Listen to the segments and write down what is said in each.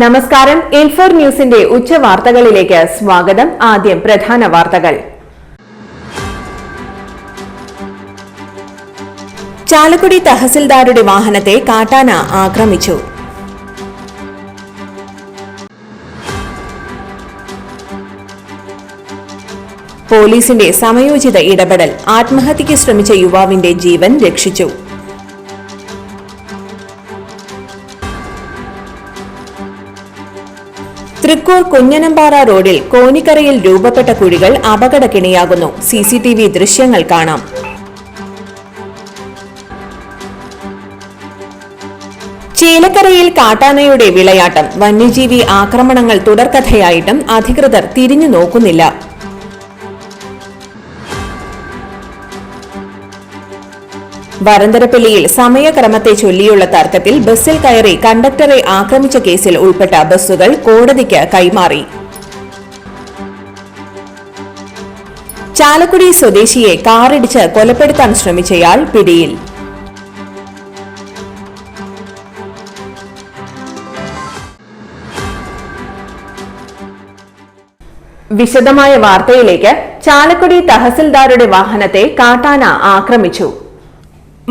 നമസ്കാരം. ഇൻഫോർ ന്യൂസിന്റെ ഉച്ച വാർത്തകളിലേക്ക് സ്വാഗതം. ആദ്യം പ്രധാന വാർത്തകൾ. ചാലക്കുടി തഹസിൽദാരുടെ വാഹനത്തെ കാട്ടാന ആക്രമിച്ചു. പോലീസിന്റെ സമയോചിത ഇടപെടൽ. ആത്മഹത്യയ്ക്ക് ശ്രമിച്ച യുവാവിന്റെ ജീവൻ രക്ഷിച്ചു. തൃക്കൂർ കുഞ്ഞനമ്പാറ റോഡിൽ കോനിക്കരയിൽ രൂപപ്പെട്ട കുഴികൾ അപകടക്കിണിയാകുന്നു. സിസിടിവി ദൃശ്യങ്ങൾ കാണാം. ചീലക്കരയിൽ കാട്ടാനയുടെ വിളയാട്ടം. വന്യജീവി ആക്രമണങ്ങൾ തുടർക്കഥയായിട്ടും അധികൃതർ തിരിഞ്ഞു നോക്കുന്നില്ല വരന്തരപ്പള്ളിയിൽ സമയക്രമത്തെ ചൊല്ലിയുള്ള തർക്കത്തിൽ ബസ്സിൽ കയറി കണ്ടക്ടറെ ആക്രമിച്ച കേസിൽ ഉൾപ്പെട്ട ബസ്സുകൾ കോടതിക്ക് കൈമാറി. ചാലക്കുടി സ്വദേശിയെ കാറിടിച്ച് കൊലപ്പെടുത്താൻ ശ്രമിച്ചയാൾ പിടിയിൽ. വിശദമായ വാർത്തയിലേക്ക് ചാലക്കുടി തഹസിൽദാരുടെ വാഹനത്തെ കാട്ടാന ആക്രമിച്ചു.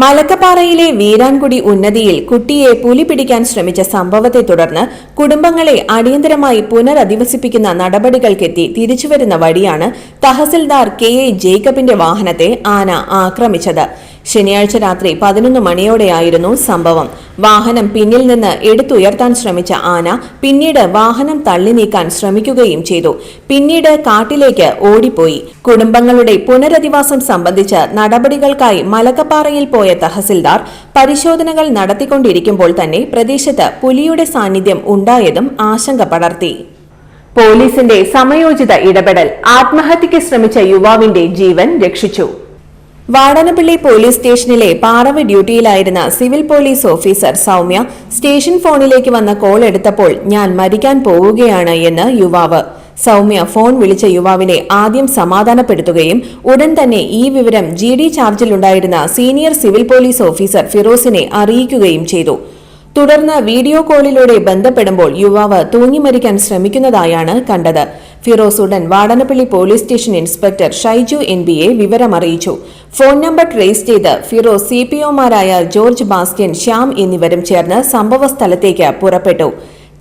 മലക്കപ്പാറയിലെ വീരാൻകുടി ഉന്നതിയിൽ കുട്ടിയെ പുലി പിടിക്കാൻ ശ്രമിച്ച സംഭവത്തെ തുടർന്ന് കുടുംബങ്ങളെ അടിയന്തരമായി പുനരധിവസിപ്പിക്കുന്ന നടപടികൾക്കെത്തി തിരിച്ചുവരുന്ന വഴിയാണ് തഹസിൽദാർ കെ എ ജേക്കബിന്റെ വാഹനത്തെ ആന ആക്രമിച്ചത്. ശനിയാഴ്ച രാത്രി പതിനൊന്ന് മണിയോടെയായിരുന്നു സംഭവം. വാഹനം പിന്നിൽ നിന്ന് എടുത്തുയർത്താൻ ശ്രമിച്ച ആന പിന്നീട് വാഹനം തള്ളി നീക്കാൻ ശ്രമിക്കുകയും ചെയ്തു. പിന്നീട് കാട്ടിലേക്ക് ഓടിപ്പോയി. കുടുംബങ്ങളുടെ പുനരധിവാസം സംബന്ധിച്ച് നടപടികൾക്കായി മലക്കപ്പാറയിൽ പോയ തഹസിൽദാർ പരിശോധനകൾ നടത്തിക്കൊണ്ടിരിക്കുമ്പോൾ തന്നെ പ്രദേശത്ത് പുലിയുടെ സാന്നിധ്യം ഉണ്ടായതും ആശങ്ക പടർത്തി. പോലീസിന്റെ സമയോചിത ഇടപെടൽ ആത്മഹത്യയ്ക്ക് ശ്രമിച്ച യുവാവിന്റെ ജീവൻ രക്ഷിച്ചു. വാടനപ്പള്ളി പോലീസ് സ്റ്റേഷനിലെ പാറവ് ഡ്യൂട്ടിയിലായിരുന്ന civil police officer Soumya station ഫോണിലേക്ക് വന്ന കോൾ എടുത്തപ്പോൾ ഞാൻ മരിക്കാൻ പോവുകയാണ് എന്ന് യുവാവ്. സൗമ്യ ഫോൺ വിളിച്ച യുവാവിനെ ആദ്യം സമാധാനപ്പെടുത്തുകയും ഉടൻ തന്നെ ഈ വിവരം ജി ഡി ചാർജിലുണ്ടായിരുന്ന സീനിയർ സിവിൽ പോലീസ് ഓഫീസർ ഫിറോസിനെ അറിയിക്കുകയും ചെയ്തു. തുടർന്ന് വീഡിയോ കോളിലൂടെ ബന്ധപ്പെടുമ്പോൾ യുവാവ് തൂങ്ങിമരിക്കാൻ ശ്രമിക്കുന്നതായാണ് കണ്ടത്. ഫിറോസ് ഉടൻ Vadanappally police station inspector Shaiju N B A വിവരമറിയിച്ചു. ഫോൺ നമ്പർ ട്രേസ് ചെയ്ത് ഫിറോസ് സി പി ഒമാരായ ജോർജ് ബാസ്കൻ ശ്യാം എന്നിവരും ചേർന്ന് സംഭവസ്ഥലത്തേക്ക് പുറപ്പെട്ടു.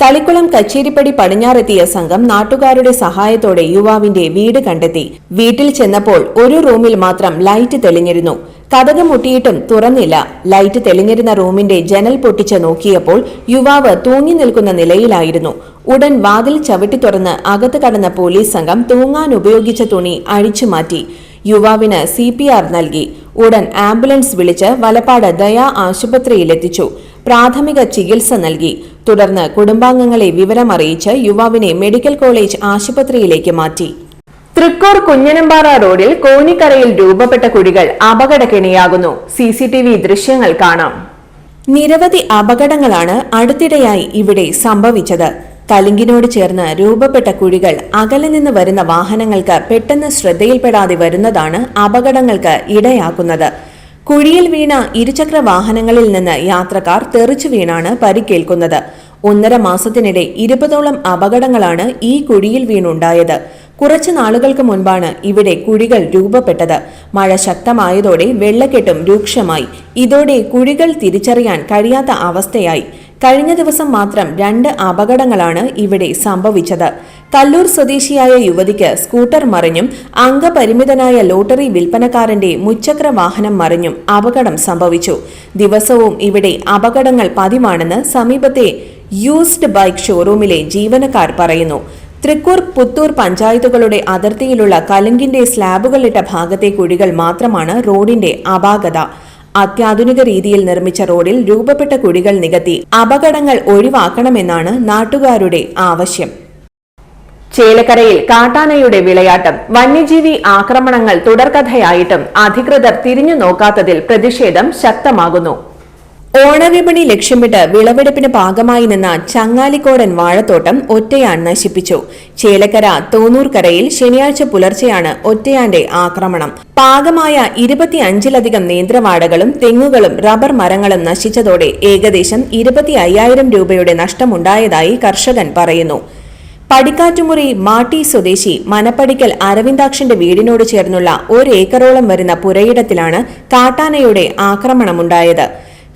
തളിക്കുളം കച്ചേരിപ്പടി പടിഞ്ഞാറെത്തിയ സംഘം നാട്ടുകാരുടെ സഹായത്തോടെ യുവാവിന്റെ വീട് കണ്ടെത്തി. വീട്ടിൽ ചെന്നപ്പോൾ ഒരു റൂമിൽ മാത്രം ലൈറ്റ് തെളിഞ്ഞിരുന്നു. കഥക് മുട്ടിയിട്ടും തുറന്നില്ല. ലൈറ്റ് തെളിഞ്ഞിരുന്ന റൂമിന്റെ ജനൽ പൊട്ടിച്ച് നോക്കിയപ്പോൾ യുവാവ് തൂങ്ങി നിൽക്കുന്ന നിലയിലായിരുന്നു. ഉടൻ വാതിൽ ചവിട്ടി തുറന്ന് അകത്ത് കടന്ന പോലീസ് സംഘം തൂങ്ങാൻ ഉപയോഗിച്ച തുണി അഴിച്ചുമാറ്റി യുവാവിന് സി പി ആർ നൽകി. ഉടൻ ആംബുലൻസ് വിളിച്ച് വലപ്പാട് ദയാ ആശുപത്രിയിലെത്തിച്ചു. പ്രാഥമിക ചികിത്സ നൽകി. തുടർന്ന് കുടുംബാംഗങ്ങളെ വിവരമറിയിച്ച് യുവാവിനെ മെഡിക്കൽ കോളേജ് ആശുപത്രിയിലേക്ക് മാറ്റി. തൃക്കൂർ കുഞ്ഞനമ്പാറ റോഡിൽ കോനിക്കരയിൽ രൂപപ്പെട്ട കുഴികൾ അപകടകെണിയാകുന്നു സി സി ടി വി ദൃശ്യങ്ങൾ കാണാം. നിരവധി അപകടങ്ങളാണ് അടുത്തിടെയായി ഇവിടെ സംഭവിച്ചത്. കലിങ്കിനോട് ചേർന്ന് രൂപപ്പെട്ട കുഴികൾ അകലെ നിന്ന് വരുന്ന വാഹനങ്ങൾക്ക് പെട്ടെന്ന് ശ്രദ്ധയിൽപ്പെടാതെ വരുന്നതാണ് അപകടങ്ങൾക്ക് ഇടയാക്കുന്നത്. കുഴിയിൽ വീണ ഇരുചക്ര വാഹനങ്ങളിൽ നിന്ന് യാത്രക്കാർ തെറിച്ചു വീണാണ് പരിക്കേൽക്കുന്നത്. ഒന്നര മാസത്തിനിടെ ഇരുപതോളം അപകടങ്ങളാണ് ഈ കുഴിയിൽ വീണുണ്ടായത്. കുറച്ചു നാളുകൾക്ക് മുൻപാണ് ഇവിടെ കുഴികൾ രൂപപ്പെട്ടത്. മഴ ശക്തമായതോടെ വെള്ളക്കെട്ടും രൂക്ഷമായി. ഇതോടെ കുഴികൾ തിരിച്ചറിയാൻ കഴിയാത്ത അവസ്ഥയായി. കഴിഞ്ഞ ദിവസം മാത്രം രണ്ട് അപകടങ്ങളാണ് ഇവിടെ സംഭവിച്ചത്. കല്ലൂർ സ്വദേശിയായ യുവതിക്ക് സ്കൂട്ടർ മറിഞ്ഞും അംഗപരിമിതനായ ലോട്ടറി വിൽപ്പനക്കാരന്റെ മുച്ചക്ര വാഹനം മറിഞ്ഞും അപകടം സംഭവിച്ചു. ദിവസവും ഇവിടെ അപകടങ്ങൾ പതിവാണെന്ന് സമീപത്തെ യൂസ്ഡ് ബൈക്ക് ഷോറൂമിലെ ജീവനക്കാർ പറയുന്നു. തൃക്കൂർ പുത്തൂർ പഞ്ചായത്തുകളുടെ അതിർത്തിയിലുള്ള കലുങ്കിന്റെ സ്ലാബുകളിട്ട ഭാഗത്തെ കുഴികൾ മാത്രമാണ് റോഡിന്റെ അപാകത. അത്യാധുനിക രീതിയിൽ നിർമ്മിച്ച റോഡിൽ രൂപപ്പെട്ട കുഴികൾ നികത്തി അപകടങ്ങൾ ഒഴിവാക്കണമെന്നാണ് നാട്ടുകാരുടെ ആവശ്യം. ചേലക്കരയിൽ കാട്ടാനയുടെ വിളയാട്ടം വന്യജീവി ആക്രമണങ്ങൾ തുടർക്കഥയായിട്ടും അധികൃതർ തിരിഞ്ഞു നോക്കാത്തതിൽ പ്രതിഷേധം ശക്തമാകുന്നു. ഓണവിപണി ലക്ഷ്യമിട്ട് വിളവെടുപ്പിന് ഭാഗമായി നിന്ന ചങ്ങാലിക്കോടൻ വാഴത്തോട്ടം ഒറ്റയാൻ നശിപ്പിച്ചു. ചേലക്കര തോന്നൂർക്കരയിൽ ശനിയാഴ്ച പുലർച്ചെയാണ് ഒറ്റയാന്റെ ആക്രമണം. പാകമായ ഇരുപത്തിയഞ്ചിലധികം നേന്ത്രവാടകളും തെങ്ങുകളും റബ്ബർ മരങ്ങളും നശിച്ചതോടെ ഏകദേശം ഇരുപത്തി അയ്യായിരം രൂപയുടെ നഷ്ടമുണ്ടായതായി കർഷകൻ പറയുന്നു. പടിക്കാറ്റുമുറി മാട്ടി സ്വദേശി മനപ്പടിക്കൽ അരവിന്ദാക്ഷന്റെ വീടിനോട് ചേർന്നുള്ള ഒരേക്കറോളം വരുന്ന പുരയിടത്തിലാണ് കാട്ടാനയുടെ ആക്രമണമുണ്ടായത്.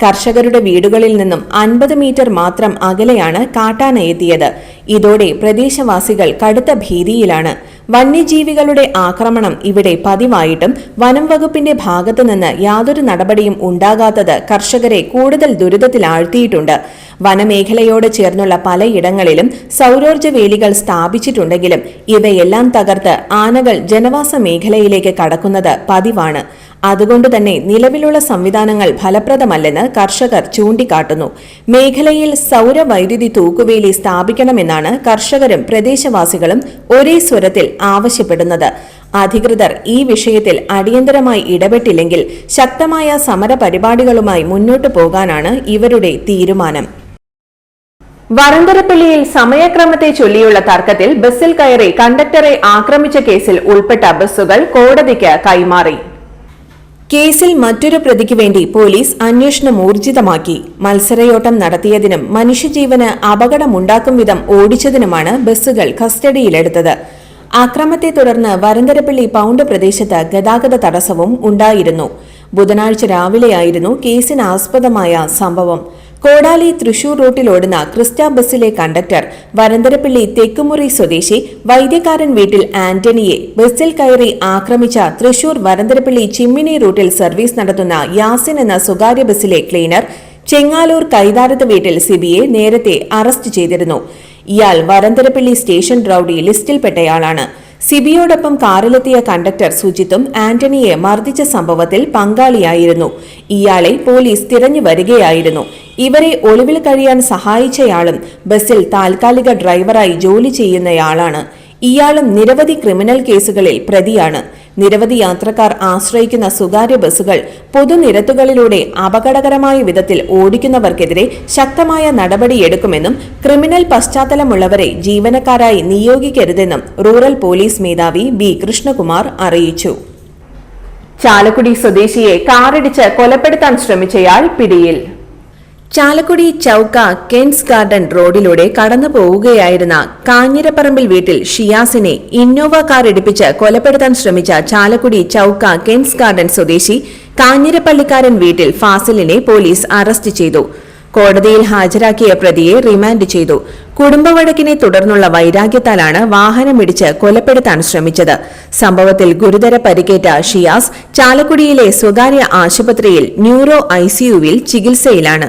കർഷകരുടെ വീടുകളിൽ നിന്നും അൻപത് മീറ്റർ മാത്രം അകലെയാണ് കാട്ടാന എത്തിയത്. ഇതോടെ പ്രദേശവാസികൾ കടുത്ത ഭീതിയിലാണ്. വന്യജീവികളുടെ ആക്രമണം ഇവിടെ പതിവായിട്ടും വനം വകുപ്പിന്റെ ഭാഗത്തുനിന്ന് യാതൊരു നടപടിയും ഉണ്ടാകാത്തത് കർഷകരെ കൂടുതൽ ദുരിതത്തിലാഴ്ത്തിയിട്ടുണ്ട് വനമേഖലയോട് ചേർന്നുള്ള പലയിടങ്ങളിലും സൗരോർജ വേലികൾ സ്ഥാപിച്ചിട്ടുണ്ടെങ്കിലും ഇവയെല്ലാം തകർത്ത് ആനകൾ ജനവാസ മേഖലയിലേക്ക് കടക്കുന്നത് പതിവാണ്. അതുകൊണ്ട് തന്നെ നിലവിലുള്ള സംവിധാനങ്ങൾ ഫലപ്രദമല്ലെന്ന് കർഷകർ ചൂണ്ടിക്കാട്ടുന്നു. മേഖലയിൽ സൗരവൈദ്യുതി തൂക്കുവേലി സ്ഥാപിക്കണമെന്നാണ് കർഷകരും പ്രദേശവാസികളും ഒരേ സ്വരത്തിൽ ആവശ്യപ്പെടുന്നത്. അധികൃതർ ഈ വിഷയത്തിൽ അടിയന്തരമായി ഇടപെട്ടില്ലെങ്കിൽ ശക്തമായ സമരപരിപാടികളുമായി മുന്നോട്ടു പോകാനാണ് ഇവരുടെ തീരുമാനം. വരന്തരപ്പള്ളിയിൽ സമയക്രമത്തെ ചൊല്ലിയുള്ള തർക്കത്തിൽ ബസ്സിൽ കയറി കണ്ടക്ടറെ ആക്രമിച്ച കേസിൽ ഉൾപ്പെട്ട ബസ്സുകൾ കോടതിക്ക് കൈമാറി. കേസിൽ മറ്റൊരു പ്രതിക്ക് വേണ്ടി പോലീസ് അന്വേഷണം ഊർജിതമാക്കി. മത്സരയോട്ടം നടത്തിയതിനും മനുഷ്യജീവന് അപകടമുണ്ടാക്കും വിധം ഓടിച്ചതിനുമാണ് ബസ്സുകൾ കസ്റ്റഡിയിലെടുത്തത്. അക്രമത്തെ തുടർന്ന് വരന്തരപ്പള്ളി പൗണ്ട് പ്രദേശത്ത് ഗതാഗത തടസ്സവും ഉണ്ടായിരുന്നു. ബുധനാഴ്ച രാവിലെയായിരുന്നു കേസിനാസ്പദമായ സംഭവം. കോടാലി തൃശൂർ റൂട്ടിലോടുന്ന ക്രിസ്റ്റ ബസ്സിലെ കണ്ടക്ടർ വരന്തരപ്പള്ളി തെക്കുമുറി സ്വദേശി വൈദ്യകാരൻ വീട്ടിൽ ആന്റണിയെ ബസ്സിൽ കയറി ആക്രമിച്ച തൃശൂർ വരന്തരപ്പള്ളി ചിമ്മിനി റൂട്ടിൽ സർവീസ് നടത്തുന്ന യാസിൻ എന്ന സ്വകാര്യ ബസ്സിലെ ക്ലീനർ ചെങ്ങാലൂർ കൈതാരത്ത് വീട്ടിൽ സിബിയെ നേരത്തെ അറസ്റ്റ് ചെയ്തിരുന്നു. ഇയാൾ വരന്തരപ്പള്ളി സ്റ്റേഷൻ റൌഡി ലിസ്റ്റിൽപ്പെട്ടയാളാണ്. സിബിയോടൊപ്പം കാറിലെത്തിയ കണ്ടക്ടർ സുജിത്തും ആന്റണിയെ മർദ്ദിച്ച സംഭവത്തിൽ പങ്കാളിയായിരുന്നു. ഇയാളെ പോലീസ് തിരഞ്ഞു വരികയായിരുന്നു. ഇവരെ ഒളിവിൽ കഴിയാൻ സഹായിച്ചയാളും ബസ്സിൽ താൽക്കാലിക ഡ്രൈവറായി ജോലി ചെയ്യുന്നയാളാണ്. ഇയാളും നിരവധി ക്രിമിനൽ കേസുകളിൽ പ്രതിയാണ്. നിരവധി യാത്രക്കാർ ആശ്രയിക്കുന്ന സ്വകാര്യ ബസ്സുകൾ പൊതുനിരത്തുകളിലൂടെ അപകടകരമായ വിധത്തിൽ ഓടിക്കുന്നവർക്കെതിരെ ശക്തമായ നടപടിയെടുക്കുമെന്നും ക്രിമിനൽ പശ്ചാത്തലമുള്ളവരെ ജീവനക്കാരായി നിയോഗിക്കരുതെന്നും റൂറൽ പോലീസ് മേധാവി ബി കൃഷ്ണകുമാർ അറിയിച്ചു. ചാലക്കുടി സ്വദേശിയെ കാറിടിച്ച് കൊലപ്പെടുത്താൻ ശ്രമിച്ചയാൾ പിടിയിൽ. ചാലക്കുടി ചൌക്ക കെൻസ് ഗാർഡൻ റോഡിലൂടെ കടന്നു പോവുകയായിരുന്ന കാഞ്ഞിരപ്പറമ്പിൽ വീട്ടിൽ ഷിയാസിനെ ഇന്നോവ കാർ ഇടിപ്പിച്ച് കൊലപ്പെടുത്താൻ ശ്രമിച്ച ചാലക്കുടി ചൌക്ക കെൻസ് ഗാർഡൻ സ്വദേശി കാഞ്ഞിരപ്പള്ളിക്കാരൻ വീട്ടിൽ ഫാസിലിനെ പോലീസ് അറസ്റ്റ് ചെയ്തു. കോടതിയിൽ ഹാജരാക്കിയ പ്രതിയെ റിമാൻഡ് ചെയ്തു. കുടുംബവഴക്കിനെ തുടർന്നുള്ള വൈരാഗ്യത്താലാണ് വാഹനമിടിച്ച് കൊലപ്പെടുത്താൻ ശ്രമിച്ചത്. സംഭവത്തിൽ ഗുരുതര പരിക്കേറ്റ ഷിയാസ് ചാലക്കുടിയിലെ സ്വകാര്യ ആശുപത്രിയിൽ ന്യൂറോ ഐസിയുവിൽ ചികിത്സയിലാണ്.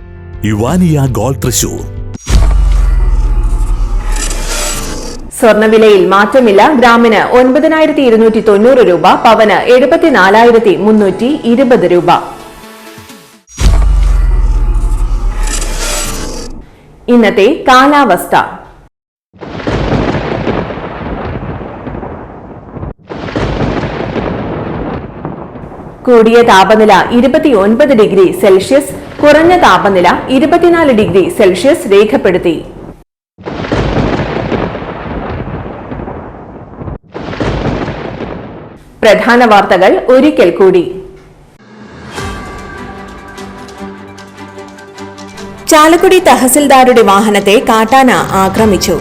യുവാനിയ ഗോൾഡ് തൃശൂർ. സ്വർണവിലയിൽ മാറ്റമില്ല. ഗ്രാമിന് ഒൻപതിനായിരത്തി ഇരുന്നൂറ്റി തൊണ്ണൂറ് രൂപ പവന് എഴുപത്തിനാലായിരത്തി മുന്നൂറ്റി ഇരുപത് രൂപ. ഇന്നത്തെ കാലാവസ്ഥ. കൂടിയ താപനില ഇരുപത്തിയൊൻപത് ഡിഗ്രി സെൽഷ്യസ് കുറഞ്ഞ താപനില ഇരുപത്തിനാല് ഡിഗ്രി സെൽഷ്യസ് രേഖപ്പെടുത്തി. പ്രധാന വാർത്തകൾ ഒരിക്കൽ കൂടി. ചാലക്കുടി തഹസിൽദാരുടെ വാഹനത്തെ കാട്ടാന ആക്രമിച്ചു.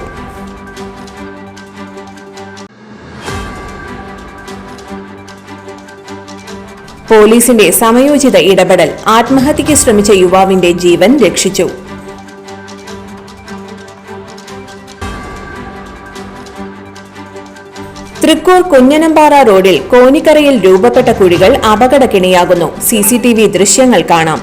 പോലീസിന്റെ സമയോചിത ഇടപെടൽ ആത്മഹത്യയ്ക്ക് ശ്രമിച്ച യുവാവിന്റെ ജീവൻ രക്ഷിച്ചു. തൃക്കൂർ കുഞ്ഞനമ്പാറ റോഡിൽ കോനിക്കരയിൽ രൂപപ്പെട്ട കുഴികൾ അപകടക്കിണിയാകുന്നു. സിസിടിവി ദൃശ്യങ്ങൾ കാണാം.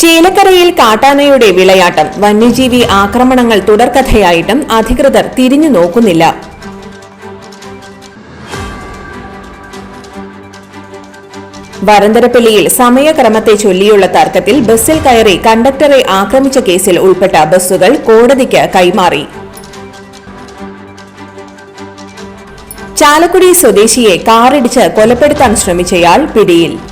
ചേലക്കരയിൽ കാട്ടാനയുടെ വിളയാട്ടം വന്യജീവി ആക്രമണങ്ങൾ തുടർക്കഥയായിട്ടും അധികൃതർ തിരിഞ്ഞു നോക്കുന്നില്ല വരന്തരപ്പള്ളിയിൽ സമയക്രമത്തെ ചൊല്ലിയുള്ള തർക്കത്തിൽ ബസ്സിൽ കയറി കണ്ടക്ടറെ ആക്രമിച്ച കേസിൽ ഉൾപ്പെട്ട ബസ്സുകൾ കോടതിക്ക് കൈമാറി. ചാലക്കുടി സ്വദേശിയെ കാറിടിച്ച് കൊലപ്പെടുത്താൻ ശ്രമിച്ചയാൾ പിടിയിൽ.